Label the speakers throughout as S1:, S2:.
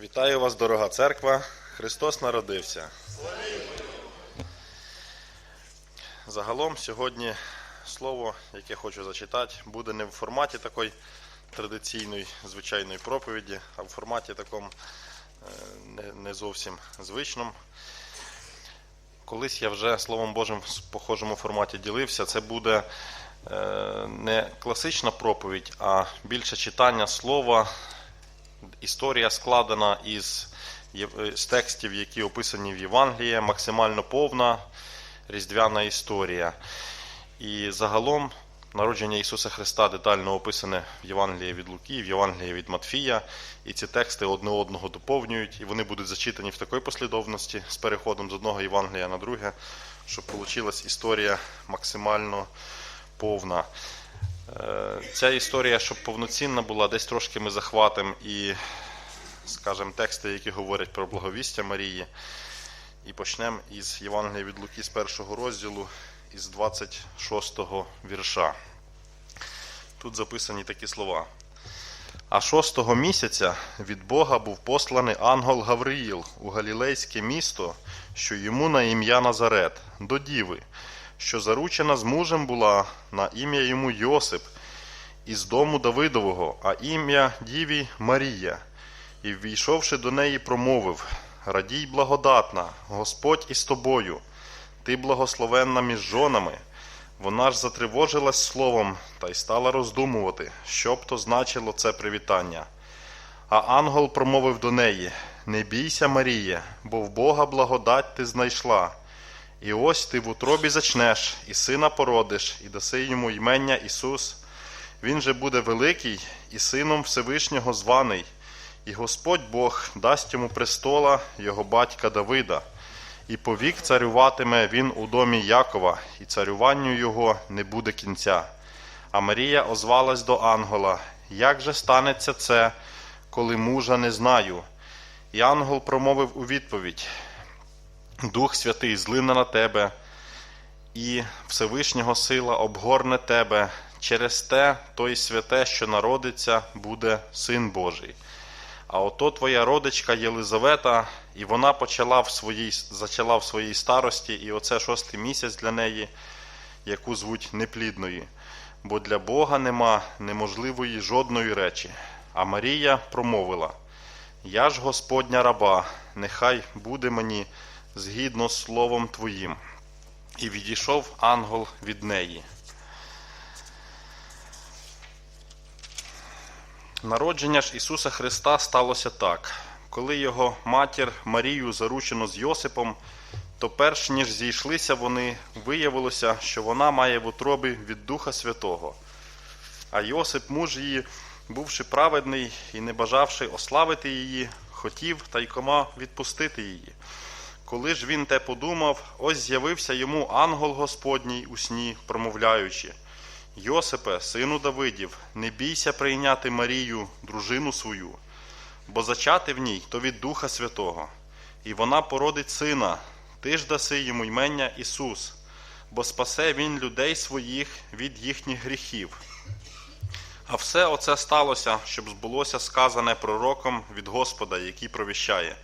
S1: Вітаю вас, дорога церква. Христос народився. Загалом сьогодні слово, яке хочу зачитати, буде не в форматі такої традиційної звичайної проповіді, а в форматі такому е, не- зовсім звичному. Колись я вже Словом Божим в похожому форматі ділився. Це буде е, не класична проповідь, а більше читання слова. Історія складена із, з текстів, які описані в Євангелії, максимально повна різдвяна історія. І загалом народження Ісуса Христа детально описане в Євангелії від Луки, в Євангелії від Матфія. І ці тексти одне одного доповнюють, і вони будуть зачитані в такій послідовності з переходом з одного Євангелія на друге, щоб вийшла історія максимально повна. Е, Ця історія, щоб повноцінна була, десь трошки ми захватимо і, скажімо, тексти, які говорять про благовістя Марії. І почнемо із Євангелія від Луки з першого розділу, із 26-го вірша. Тут записані такі слова. А шостого місяця від Бога був посланий ангел Гавриїл у Галілейське місто, що йому на ім'я Назарет, до діви, що заручена з мужем була на ім'я йому Йосип, із дому Давидового, а ім'я діві Марія. І ввійшовши до неї, промовив: Радій благодатна, Господь із тобою, ти благословенна між жонами. Вона ж затривожилась словом та й стала роздумувати, що б то значило це привітання. А ангел промовив до неї: Не бійся, Маріє, бо в Бога благодать ти знайшла. І ось ти в утробі зачнеш, і сина породиш, і даси йому ймення Ісус. Він же буде великий і сином Всевишнього званий, і Господь Бог дасть йому престола його батька Давида, і повік царюватиме він у домі Якова, і царюванню його не буде кінця. А Марія озвалась до ангела: Як же станеться це, коли мужа не знаю? І ангел промовив у відповідь: Дух Святий злине на тебе, і Всевишнього сила обгорне тебе. Через те той святе, що народиться, буде син Божий. А ото твоя родичка Єлизавета, і вона почала в своїй, зачала в своїй старості, і оце шостий місяць для неї, яку звуть неплідною. Бо для Бога нема неможливої жодної речі. А Марія промовила: Я ж Господня раба, нехай буде мені згідно з словом Твоїм. І відійшов ангел від неї. Народження ж Ісуса Христа сталося так. Коли його матір Марію заручено з Йосипом, то перш ніж зійшлися вони, виявилося, що вона має в утробі від Духа Святого. А Йосип, муж її, бувши праведний і не бажавши ославити її, хотів тайкома відпустити її. Коли ж він те подумав, ось з'явився йому ангел Господній у сні, промовляючи. Йосипе, сину Давидів, не бійся прийняти Марію, дружину свою, бо зачати в ній то від Духа Святого, і вона породить сина, ти ж даси йому ймення Ісус, бо спасе він людей своїх від їхніх гріхів. А все оце сталося, щоб збулося сказане пророком від Господа, який провіщає.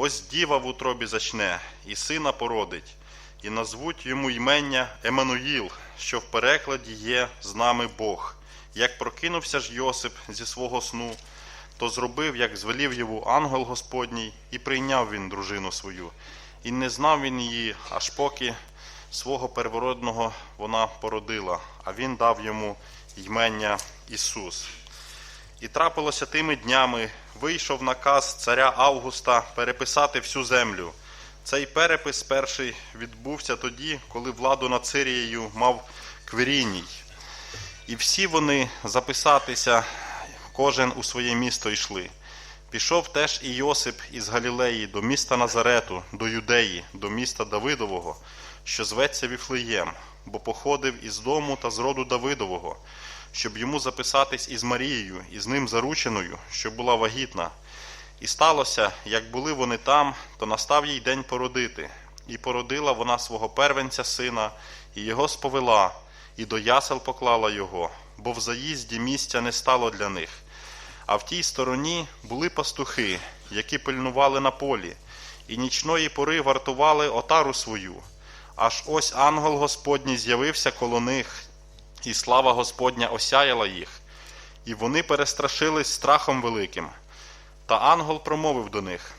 S1: Ось діва в утробі зачне, і сина породить, і назвуть йому ймення Еммануїл, що в перекладі є з нами Бог. Як прокинувся ж Йосип зі свого сну, то зробив, як звелів йому ангел Господній, і прийняв він дружину свою. І не знав він її, аж поки свого первородного вона породила, а він дав йому ймення Ісус. І трапилося тими днями, вийшов наказ царя Августа переписати всю землю. Цей перепис перший відбувся тоді, коли владу над Сирією мав Квіріній. І всі вони записатися, кожен у своє місто йшли. Пішов теж і Йосип із Галілеї до міста Назарету, до Юдеї, до міста Давидового, що зветься Віфлеєм, бо походив із дому та з роду Давидового, щоб йому записатись із Марією, із ним зарученою, що була вагітна. І сталося, як були вони там, то настав їй день породити, і породила вона свого первенця сина, і його сповела, і до ясел поклала його, бо в заїзді місця не стало для них. А в тій стороні були пастухи, які пильнували на полі, і нічної пори вартували отару свою. Аж ось ангел Господній з'явився коло них, і слава Господня осяяла їх, і вони перестрашились страхом великим. Та ангел промовив до них: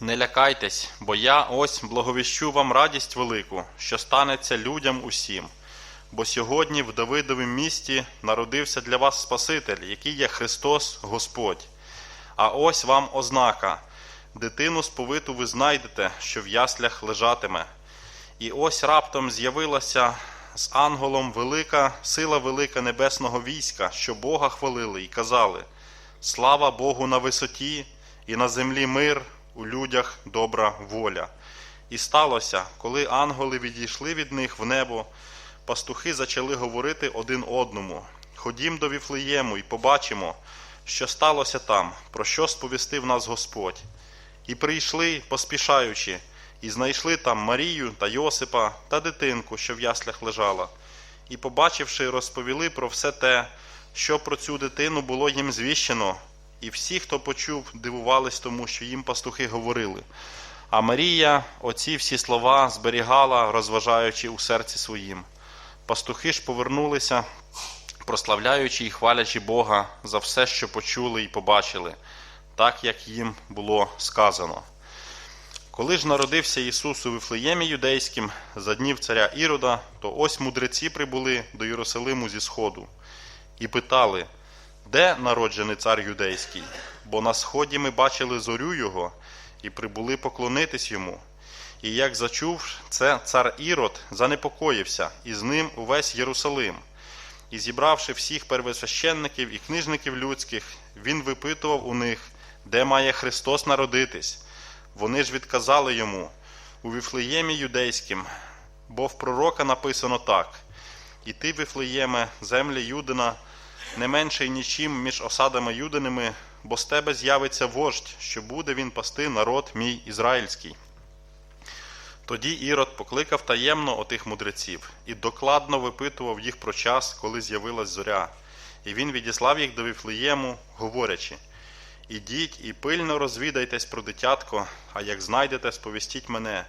S1: Не лякайтесь, бо я ось благовіщу вам радість велику, що станеться людям усім. Бо сьогодні в Давидовім місті народився для вас Спаситель, який є Христос Господь. А ось вам ознака: дитину сповиту ви знайдете, що в яслях лежатиме. І ось раптом з'явилася з ангелом велика сила велика небесного війська, що Бога хвалили і казали: Слава Богу на висоті, і на землі мир, у людях добра воля. І сталося, коли ангели відійшли від них в небо, пастухи почали говорити один одному: Ходім до Віфлеєму і побачимо, що сталося там, про що сповістив нас Господь. І прийшли, поспішаючи, і знайшли там Марію та Йосипа та дитинку, що в яслях лежала, і, побачивши, розповіли про все те, що про цю дитину було їм звіщено, і всі, хто почув, дивувались тому, що їм пастухи говорили. А Марія оці всі слова зберігала, розважаючи у серці своїм. Пастухи ж повернулися, прославляючи і хвалячи Бога за все, що почули і побачили, так як їм було сказано. Коли ж народився Ісус у Вифлеємі юдейським за днів царя Ірода, то ось мудреці прибули до Єрусалиму зі сходу і питали, де народжений цар юдейський? Бо на сході ми бачили зорю його і прибули поклонитись йому. І як зачув це цар Ірод, занепокоївся, і з ним увесь Єрусалим. І зібравши всіх первосвященників і книжників людських, він випитував у них, де має Христос народитись. Вони ж відказали йому у Віфлеємі юдейським, бо в пророка написано так: І ти, Віфлеєме, землі Юдина, не менший нічим між осадами юдиними, бо з тебе з'явиться вождь, що буде він пасти народ мій ізраїльський. Тоді Ірод покликав таємно отих мудреців і докладно випитував їх про час, коли з'явилась зоря. І він відіслав їх до Віфлеєму, говорячи: Ідіть і пильно розвідайтесь про дитятко, а як знайдете, сповістіть мене,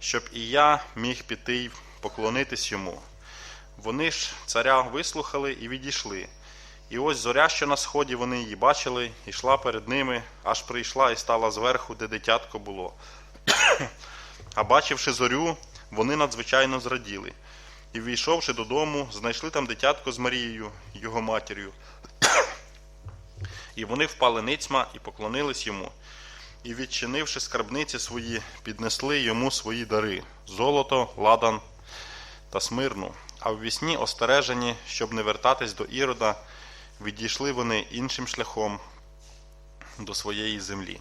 S1: щоб і я міг піти й поклонитись йому. Вони ж царя вислухали і відійшли. І ось зоря, що на сході вони її бачили, йшла перед ними, аж прийшла і стала зверху, де дитятко було. А бачивши зорю, вони надзвичайно зраділи. І, війшовши додому, знайшли там дитятко з Марією, його матір'ю. І вони впали ницьма і поклонились йому. І, відчинивши скарбниці свої, піднесли йому свої дари золото, ладан та смирну. А в вісні остережені, щоб не вертатись до Ірода, відійшли вони іншим шляхом до своєї землі.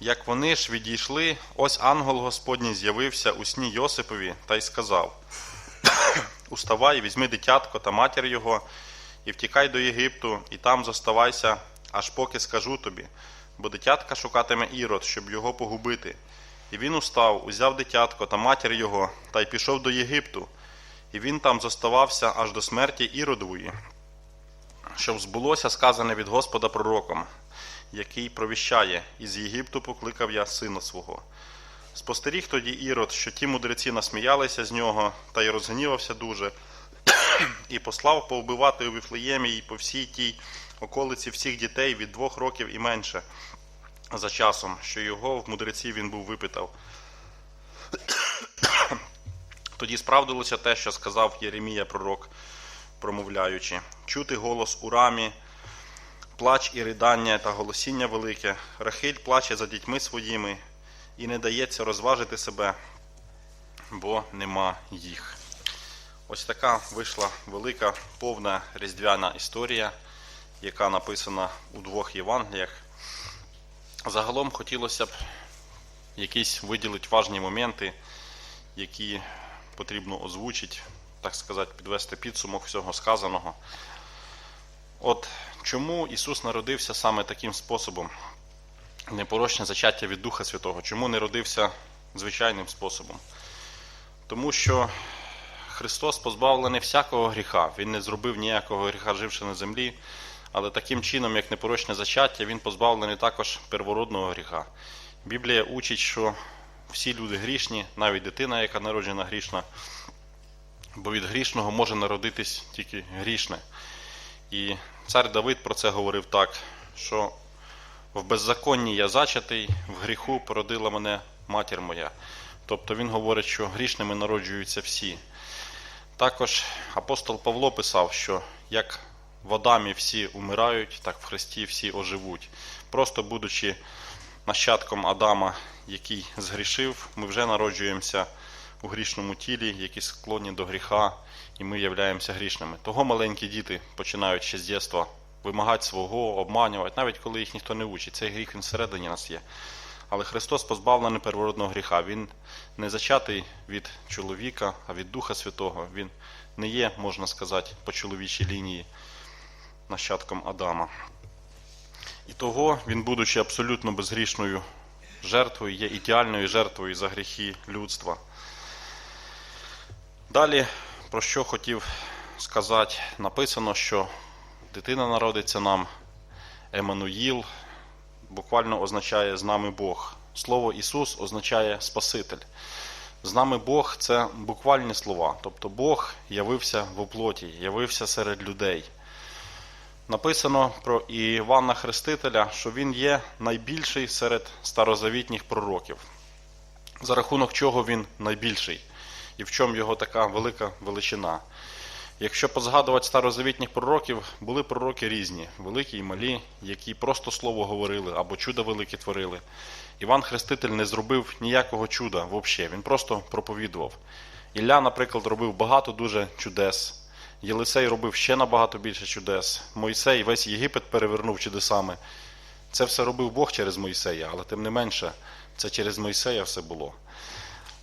S1: Як вони ж відійшли, ось ангел Господній з'явився у сні Йосипові та й сказав: Уставай, візьми дитятко та матір його, і втікай до Єгипту, і там зоставайся, аж поки скажу тобі, бо дитятка шукатиме ірод, щоб його погубити. І він устав, узяв дитятко та матір його, та й пішов до Єгипту, і він там зоставався аж до смерті Іродової, щоб збулося сказане від Господа пророком який провіщає, із Єгипту покликав я сина свого. Спостеріг тоді Ірод, що ті мудреці насміялися з нього, та й розгнівався дуже, і послав повбивати у Віфлеємі і по всій тій околиці всіх дітей від двох років і менше за часом, що його в мудреці він був випитав. Тоді справдилося те, що сказав Єремія пророк, промовляючи, чути голос у рамі, плач і ридання та голосіння велике, Рахиль плаче за дітьми своїми, і не дається розважити себе, бо нема їх. Ось така вийшла велика повна різдвяна історія, яка написана у двох Євангеліях. Загалом хотілося б якісь виділити важні моменти, які потрібно озвучити, так сказати, підвести підсумок всього сказаного. От чому Ісус народився саме таким способом? Непорочне зачаття від Духа Святого. Чому не родився звичайним способом? Тому що Христос позбавлений всякого гріха. Він не зробив ніякого гріха, живши на землі, але таким чином, як непорочне зачаття, він позбавлений також первородного гріха. Біблія учить, що всі люди грішні, навіть дитина, яка народжена грішна, бо від грішного може народитись тільки грішне. І цар Давид про це говорив так, що в беззаконні я зачатий, в гріху породила мене матір моя. Тобто він говорить, що грішними народжуються всі. Також апостол Павло писав, що як в Адамі всі умирають, так в Христі всі оживуть. Просто будучи нащадком Адама, який згрішив, ми вже народжуємося у грішному тілі, які склонні до гріха, і ми являємося грішними. Того маленькі діти починають ще з дєства вимагати свого, обманювати, навіть коли їх ніхто не учить. Цей гріх він всередині нас є. Але Христос позбавлений первородного гріха. Він не зачатий від чоловіка, а від Духа Святого. Він не є, можна сказати, по чоловічій лінії нащадком Адама. І того він, будучи абсолютно безгрішною жертвою, є ідеальною жертвою за гріхи людства. Далі, про що хотів сказати, написано, що дитина народиться нам, Еммануїл, буквально означає з нами Бог. Слово Ісус означає Спаситель. З нами Бог це буквальні слова. Тобто Бог явився в оплоті, явився серед людей. Написано про Івана Хрестителя, що він є найбільший серед старозавітніх пророків. За рахунок чого він найбільший і в чому його така велика величина. Якщо позгадувати старозавітніх пророків, були пророки різні, великі і малі, які просто слово говорили або чуда великі творили. Іван Хреститель не зробив ніякого чуда взагалі, він просто проповідував. Ілля, наприклад, робив багато дуже чудес. Єлисей робив ще набагато більше чудес. Мойсей весь Єгипет перевернув чудесами. Це все робив Бог через Мойсея, але тим не менше, це через Мойсея все було.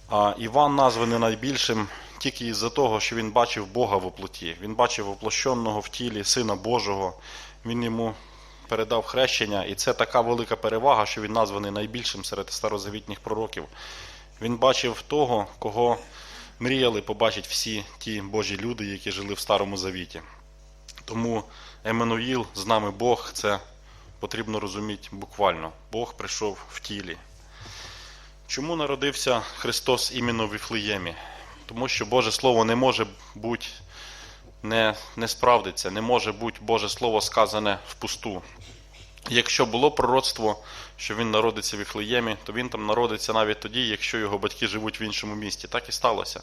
S1: А Іван названий найбільшим тільки із-за того, що він бачив Бога в оплоті. Він бачив воплощеного в тілі Сина Божого. Він йому передав хрещення, і це така велика перевага, що він названий найбільшим серед старозавітніх пророків. Він бачив того, кого мріяли побачити всі ті Божі люди, які жили в Старому Завіті. Тому Еммануїл, з нами Бог, це потрібно розуміти буквально. Бог прийшов в тілі. Чому народився Христос іменно в Віфлеємі? Тому що Боже Слово не може бути, не, не справдиться, не може бути Боже Слово сказане впусту. Якщо було пророцтво, що він народиться в Віфлеємі, то він там народиться навіть тоді, якщо його батьки живуть в іншому місті. Так і сталося.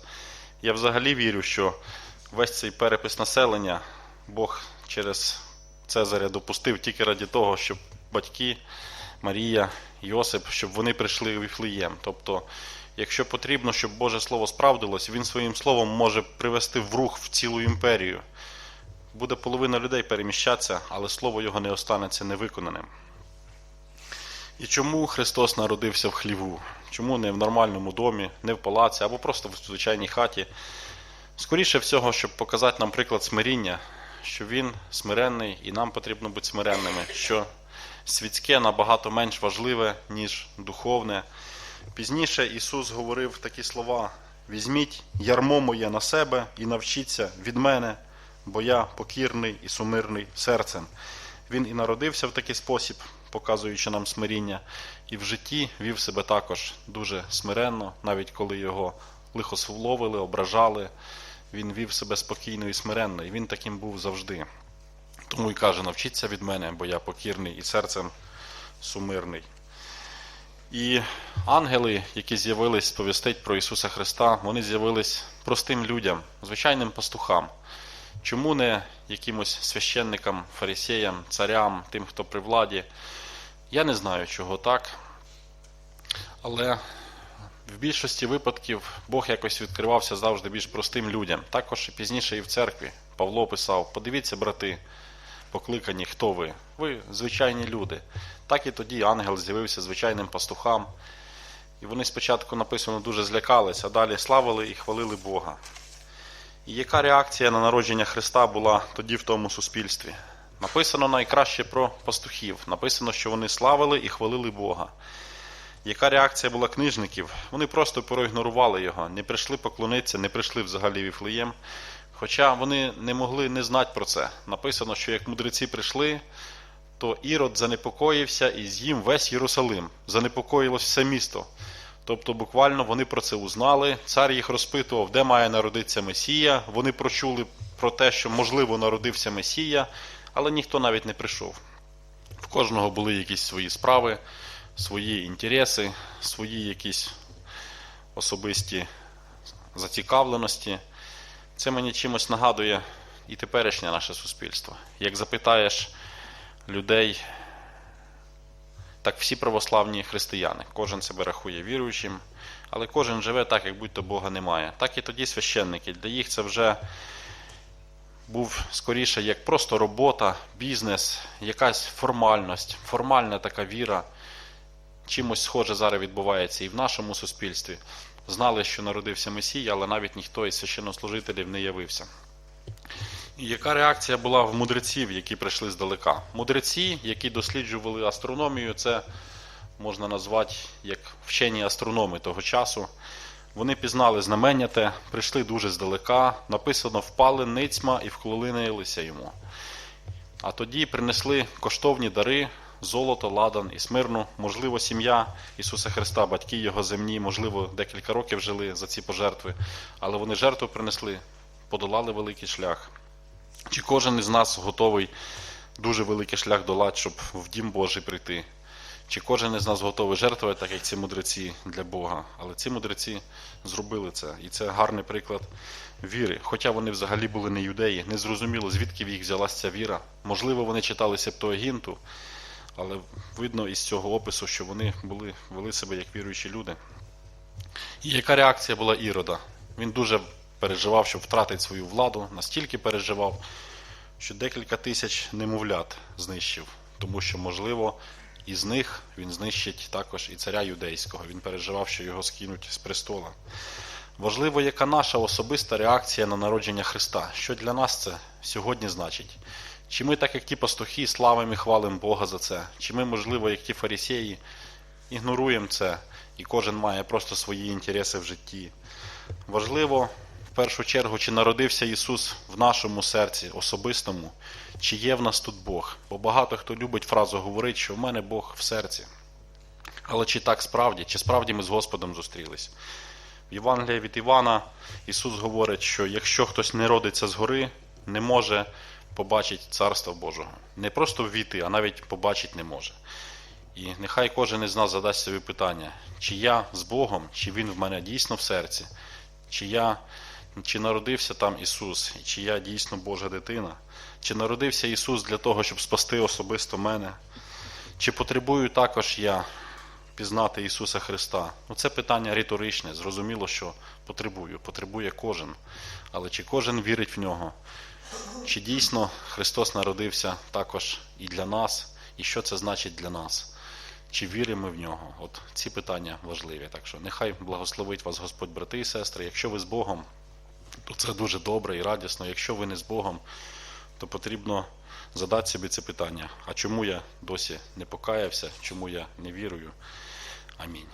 S1: Я взагалі вірю, що весь цей перепис населення Бог через Цезаря допустив тільки раді того, щоб батьки Марія, Йосип, щоб вони прийшли в Віфлеєм. Тобто, якщо потрібно, щоб Боже Слово справдилось, він своїм словом може привести в рух в цілу імперію. Буде половина людей переміщатися, але слово його не останеться невиконаним. І чому Христос народився в хліву? Чому не в нормальному домі, не в палаці або просто в звичайній хаті? Скоріше всього, щоб показати нам приклад смиріння, що Він смиренний і нам потрібно бути смиренними, що світське набагато менш важливе, ніж духовне. Пізніше Ісус говорив такі слова: візьміть ярмо моє на себе і навчіться від мене, бо я покірний і сумирний серцем. Він і народився в такий спосіб, показуючи нам смиріння, і в житті вів себе також дуже смиренно, навіть коли його лихословили, ображали. Він вів себе спокійно і смиренно, і він таким був завжди. Тому і каже: навчіться від мене, бо я покірний і серцем сумирний. І ангели, які з'явились сповістить про Ісуса Христа, вони з'явились простим людям, звичайним пастухам. Чому не якимось священникам, фарисеям, царям, тим, хто при владі? Я не знаю, чого так. Але в більшості випадків Бог якось відкривався завжди більш простим людям. Також пізніше і в церкві Павло писав: подивіться, брати, покликані, хто ви? Ви звичайні люди. Так і тоді ангел з'явився звичайним пастухам. І вони спочатку написано дуже злякались, а далі славили і хвалили Бога. Яка реакція на народження Христа була тоді в тому суспільстві? Написано найкраще про пастухів. Написано, що вони славили і хвалили Бога. Яка реакція була книжників? Вони просто проігнорували його, не прийшли поклонитися, не прийшли взагалі Віфлеєм.
S2: Хоча вони не могли не знати про це. Написано, що як мудреці прийшли, то Ірод занепокоївся і з'їм весь Єрусалим. Занепокоїлось все місто. Тобто, буквально вони про це узнали. Цар їх розпитував, де має народитися Месія. Вони прочули про те, що можливо народився Месія, але ніхто навіть не прийшов. В кожного були якісь свої справи, свої інтереси, свої якісь особисті зацікавленості. Це мені чимось нагадує і теперішнє наше суспільство. Як запитаєш людей, так всі православні християни. Кожен себе рахує віруючим, але кожен живе так, як будь-то Бога немає. Так і тоді священники. Для їх це вже був скоріше як просто робота, бізнес, якась формальність, формальна така віра. Чимось схоже зараз відбувається і в нашому суспільстві. Знали, що народився Месій, але навіть ніхто із священнослужителів не явився. Яка реакція була в мудреців, які прийшли здалека? Мудреці, які досліджували астрономію, це можна назвати як вчені астрономи того часу. Вони пізнали знамення те, прийшли дуже здалека, написано впали ницьма і вклонилися йому. А тоді принесли коштовні дари, золото, ладан і смирну, можливо, сім'я Ісуса Христа, батьки Його земні, можливо, декілька років жили за ці пожертви, але вони жертву принесли, подолали великий шлях. Чи кожен із нас готовий дуже великий шлях долати, щоб в дім Божий прийти? Чи кожен із нас готовий жертвувати, так як ці мудреці для Бога? Але ці мудреці зробили це. І це гарний приклад віри. Хоча вони взагалі були не юдеї, не зрозуміло, звідки в їх взялася ця віра. Можливо, вони читали Септуагінту, але видно із цього опису, що вони були, вели себе як віруючі люди. І яка реакція була Ірода? Він дуже переживав, що втратить свою владу, настільки переживав, що декілька тисяч немовлят знищив, тому що, можливо, із них він знищить також і царя юдейського. Він переживав, що його скинуть з престола. Важливо, яка наша особиста реакція на народження Христа. Що для нас це сьогодні значить? Чи ми, так як ті пастухи, славимо і хвалимо Бога за це? Чи ми, можливо, як ті фарисеї, ігноруємо це, і кожен має просто свої інтереси в житті? Важливо в першу чергу, чи народився Ісус в нашому серці особистому, чи є в нас тут Бог. Бо багато хто любить фразу говорити, що в мене Бог в серці. Але чи так справді, чи справді ми з Господом зустрілись? В Євангелії від Івана Ісус говорить, що якщо хтось не родиться згори, не може побачити Царство Божого. Не просто ввійти, а навіть побачити не може. І нехай кожен із нас задасть собі питання, чи я з Богом, чи Він в мене дійсно в серці, чи я чи народився там Ісус, чи я дійсно Божа дитина, чи народився Ісус для того, щоб спасти особисто мене, чи потребую також я пізнати Ісуса Христа? Ну, це питання риторичне. Зрозуміло, що потребую. Потребує кожен. Але чи кожен вірить в нього? Чи дійсно Христос народився також і для нас, і що це значить для нас? Чи віримо ми в нього? От ці питання важливі. Так що нехай благословить вас Господь, брати і сестри. Якщо ви з Богом, це дуже добре і радісно. Якщо ви не з Богом, то потрібно задати собі це питання. А чому я досі не покаявся? Чому я не вірую? Амінь.